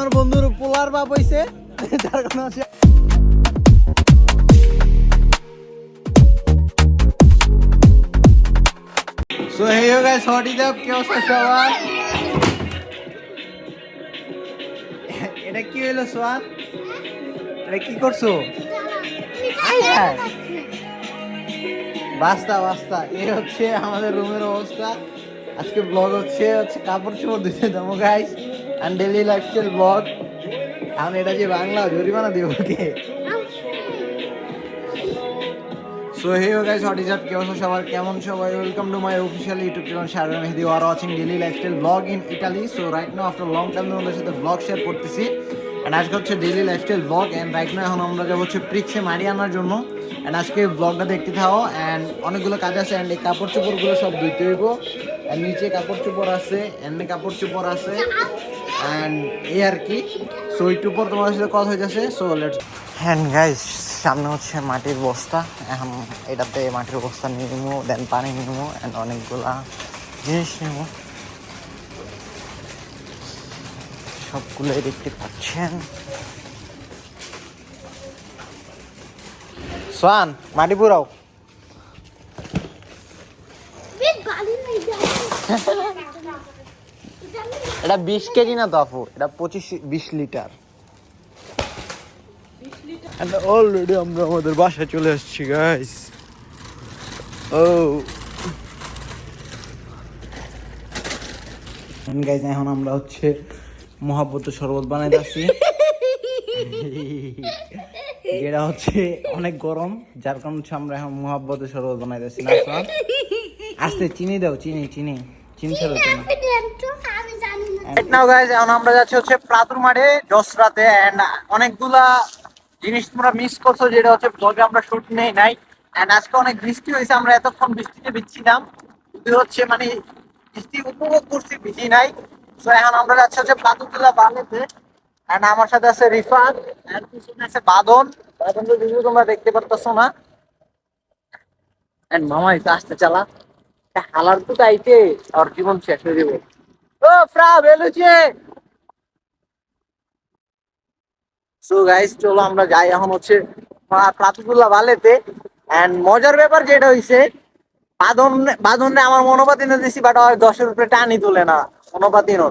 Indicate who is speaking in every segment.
Speaker 1: আমার বন্ধুর পোলার বাপ হইছে যার কারণে so hey guys what is up কি সবার এটা কি হইল সোয়ান এটা কি করছ? আয় বাস্তা বাস্তা। এই হচ্ছে আমাদের রুমের অবস্থা। আজকে ব্লগ হচ্ছে হচ্ছে কাপড় চোপড় দিতে যাব guys and daily lifestyle vlog এখন এটা যে বাংলা জরিমানা দিব কে? So hey oh guys what is up কি সবার? কেমন সবাই? Welcome to my official YouTube channel Shahrukh Mehedi R watching daily lifestyle vlog in Italy so right now after long time তোমাদের সাথে ব্লগ শেয়ার করতেছি। অ্যান্ড আজকে হচ্ছে daily lifestyle vlog and right now এখন আমরা যাব হচ্ছে প্রিক্সে মারি আনার জন্য। অ্যান্ড আজকে ব্লগটা দেখতে থাও অ্যান্ড অনেকগুলো কাজ আছে অ্যান্ড এই কাপড় চোপড়গুলো সব ধুইতে হইব। অ্যান্ড নিচে কাপড় চোপড় আছে এমনি কাপড় চোপড় আছে। কি। সো পর সো হ্যান্ড সামনে হচ্ছে মাটির বস্তা। এটাতে মাটির বস্তা নিয়ে নিবো দেন পানি নিবো অনেকগুলা জিনিস নিবো সবগুলোই দেখতে পাচ্ছেন। সোয়ান মাটি পুরাও। এটা বিশ কেজি না তো আপু এটা পঁচিশ, বিশ লিটার। অলরেডি আমরা আমাদের বাসায় চলে আসছি গাইস ও। গাইস এখন আমরা হচ্ছে মহাব্বত শরবত বানাই যাচ্ছি যেটা হচ্ছে অনেক গরম, যার কারণে হচ্ছে আমরা এখন মহাব্বত শরবত বানাই যাচ্ছি না? আস্তে, চিনি দাও, চিনি চিনি। চিনি ছাড়ো, চিনি। আমরা যাচ্ছি হচ্ছে প্রাতুর মাঠে এন্ড অনেকগুলা জিনিস তোমরা মিস করছ, যেটা হচ্ছে ব্লগে আমরা শুট নেই নাই। আজকে অনেক বৃষ্টি হয়েছে, আমরা এতক্ষণ বৃষ্টিতে ভিজছিলাম। হচ্ছে মানে বৃষ্টি উপভোগ করছি, ভিজি নাই। এখন আমরা যাচ্ছি হচ্ছে প্রাতুরতলা বালেতে এন্ড আমার সাথে আছে রিফাত এন্ড পিছনে আছে বাদন বাদন তোমরা দেখতে পারতেছো না। এন্ড মামা আসতে চালা। হালার তো তাইতে আর জীবন শেষ হয়ে যাবে। ও ফ্রা বেলুচে। সো গাইস চলো আমরা যাই এখন হচ্ছে প্রাতুল্লাহ বালেতে। এন্ড মজার ব্যাপার যেটা হইছে বাদন বাদন আমার মনোপাতি না দিছি বাট দশের উপরে টানি তোলে না মনোপাতি no.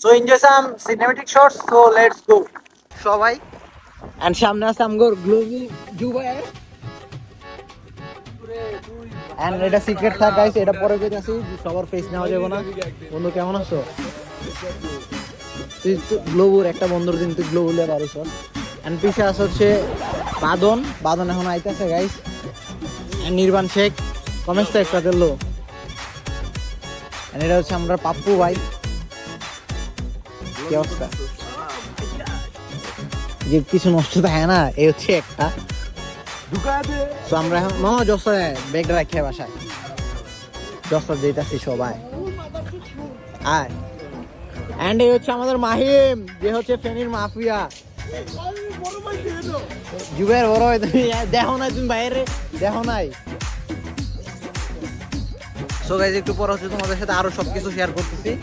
Speaker 1: So enjoy some cinematic shots so let's go সবাই। এন্ড সামনে আছে আমগোর গ্লোবি জুবাই। এন্ড এটা সিক্রেট থাক গাইস এটা পরে কইতাছি সবার ফেস নেওয়া যাবে না। বন্ধু, কেমন আছো? তুই গ্লোবুর একটা বন্ধুর দিন তুই গ্লোবুলে পারিস এন্ড পিছে আছে হচ্ছে বাদন। বাদন এখন আইতাছে গাইস নির্বাণ শেখ কমেন্স তো একটা দিল। এটা হচ্ছে আমরা পাপ্পু ভাই। কি অবস্থা? যে কিছু নষ্ট থাকে না এই হচ্ছে একটা। সবাই। আয়। অ্যান্ড হচ্ছে আমাদের মাহিম, যে হচ্ছে ফেনীর মাফিয়া। যুগের বড় ভাই তুমি, দেখো নাই তুমি বাইরে, দেখো নাই। সো গাইজ একটু পর হচ্ছে তোমাদের সাথে আরও সবকিছু শেয়ার করতেছি।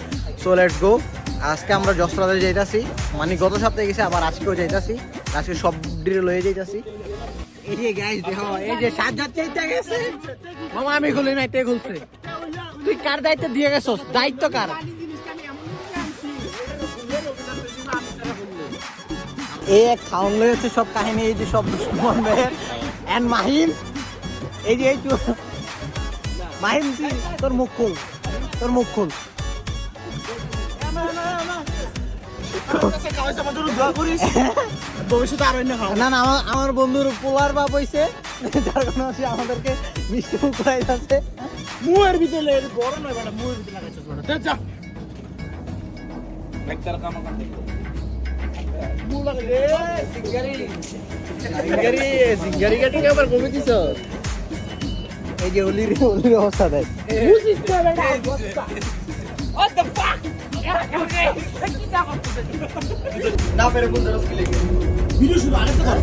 Speaker 1: সো লেটস গো আজকে আমরা যশোরাতে যাইতাছি। মানে গত সপ্তাহে গেছে, আবার আজকেও যাইতাছি। আজকে সব ডিরে লয়ে যাইতাছি। এই গেছে। আমি খুলি নাই, তে খুলছে। তুই কার দায়িত্ব দিয়ে গেছস? দায়িত্ব কার? এই সব কাহিনী, এই যে সব মাহিম। এই যে এই তোর মুখ খুল, তোর মুখ খুল।
Speaker 2: ভবিষ্যতে আরও
Speaker 1: না না আমার আমার বন্ধুর পোলার বাপ হইছে যার কারণে হচ্ছে আমাদেরকে মিষ্টি মুখ করাই যাচ্ছে।
Speaker 2: মুয়ের ভিতরে বড় নয় বেটা মুয়ের ভিতরে লাগাইছিস বেটা যা যা। কাম করতে
Speaker 1: এই যে অলির অলির অবস্থা দেয় না পেরে বলতে
Speaker 2: ভিডিও তো কর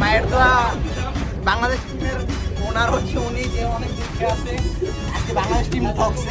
Speaker 1: মায়ের তো বাংলাদেশ টিমের ওনার হচ্ছে উনি, যে অনেক দুঃখে আছে। বাংলাদেশ টিম ঠকছে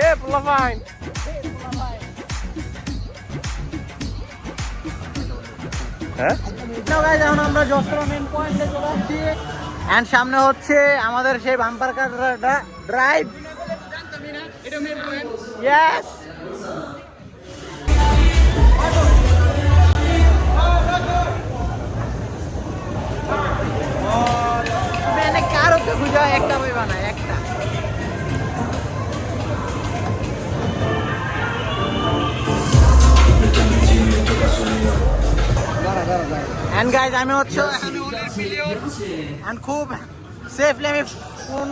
Speaker 2: এ পোলাপাইন হ্যাঁ
Speaker 1: এখন আমরা যশোর মেন পয়েন্টে চলে আসছি। এন্ড সামনে হচ্ছে আমাদের সেই বাম্পার কার ড্রাইভ ইয়েস কারও তো খুঁজে একটা বই বানায় একটা। এন্ড গাইজ আমি হচ্ছে এন্ড খুব সেফলি আমি ফোন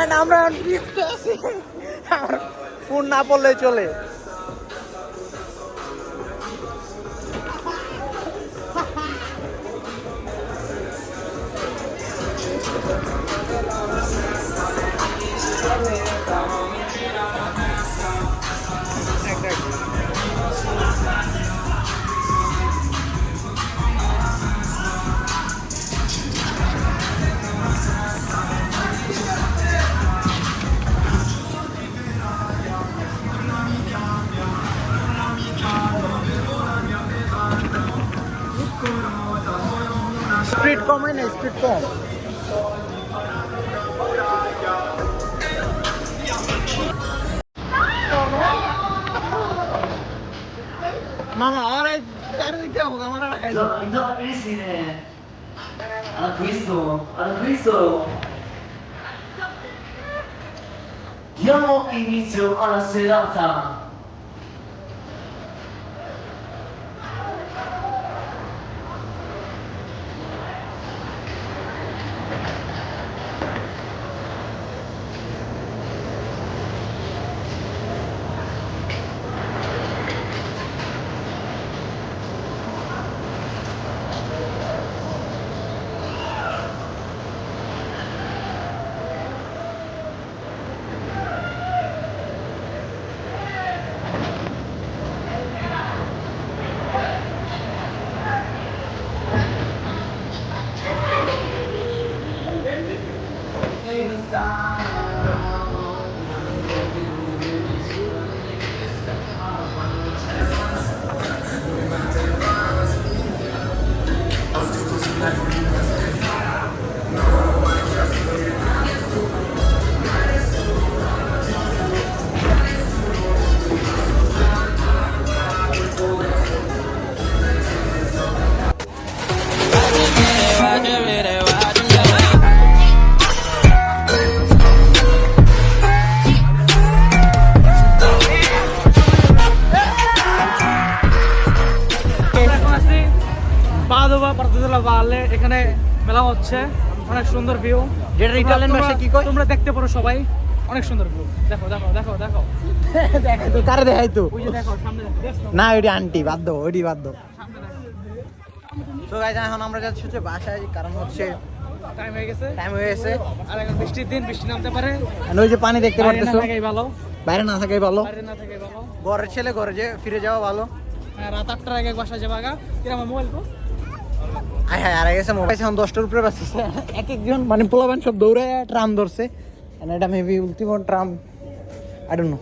Speaker 1: এন্ড আমরা ড্রিফটে আছি। আমার ফোন না পড়লে চলে। স্পিড কমে না স্পিড কম মামা আরে চারিদিকে হোক আমার আর খাইলো
Speaker 3: No, no, Cristina. Hanno visto, hanno visto. Diamo inizio alla serata.
Speaker 4: পার্থতলা এখানে মেলা হচ্ছে অনেক সুন্দর ভিউ
Speaker 1: যেটা ইটালিয়ান ভাষায় কি কয়?
Speaker 4: তোমরা দেখতে পারো সবাই অনেক সুন্দর ভিউ দেখো দেখো দেখো দেখো।
Speaker 1: দেখাই তো কারে দেখাই তো?
Speaker 4: ওই যে দেখো সামনে দেখো
Speaker 1: না ওইটি আন্টি বাদ দাও ওইটি বাদ দাও তো গাইজ এখন আমরা যাচ্ছি হচ্ছে বাসায় কারণ হচ্ছে
Speaker 4: টাইম হয়ে গেছে।
Speaker 1: টাইম হয়ে গেছে।
Speaker 4: আর এখন বৃষ্টির দিন বৃষ্টি নামতে পারে।
Speaker 1: And ওই যে পানি দেখতে পারতেছো।
Speaker 4: ভালো।
Speaker 1: বাইরে না থাকাই ভালো।
Speaker 4: বাইরে না থাকাই ভালো।
Speaker 1: ঘরের ছেলে ঘরে যে ফিরে যাওয়া ভালো।
Speaker 4: হ্যাঁ, রাত আটটার আগে বাসা যাবা গা। কিরা মোবাইল কো
Speaker 1: আয় হ্যাঁ আর গেছে মোবাইল এখন দশটার উপরে বাঁচছে এক একজন মানে পোলাবান সব দৌড়ে ট্রাম ধরছে। এটা মেবি উল্টিমো ট্রাম। I don't know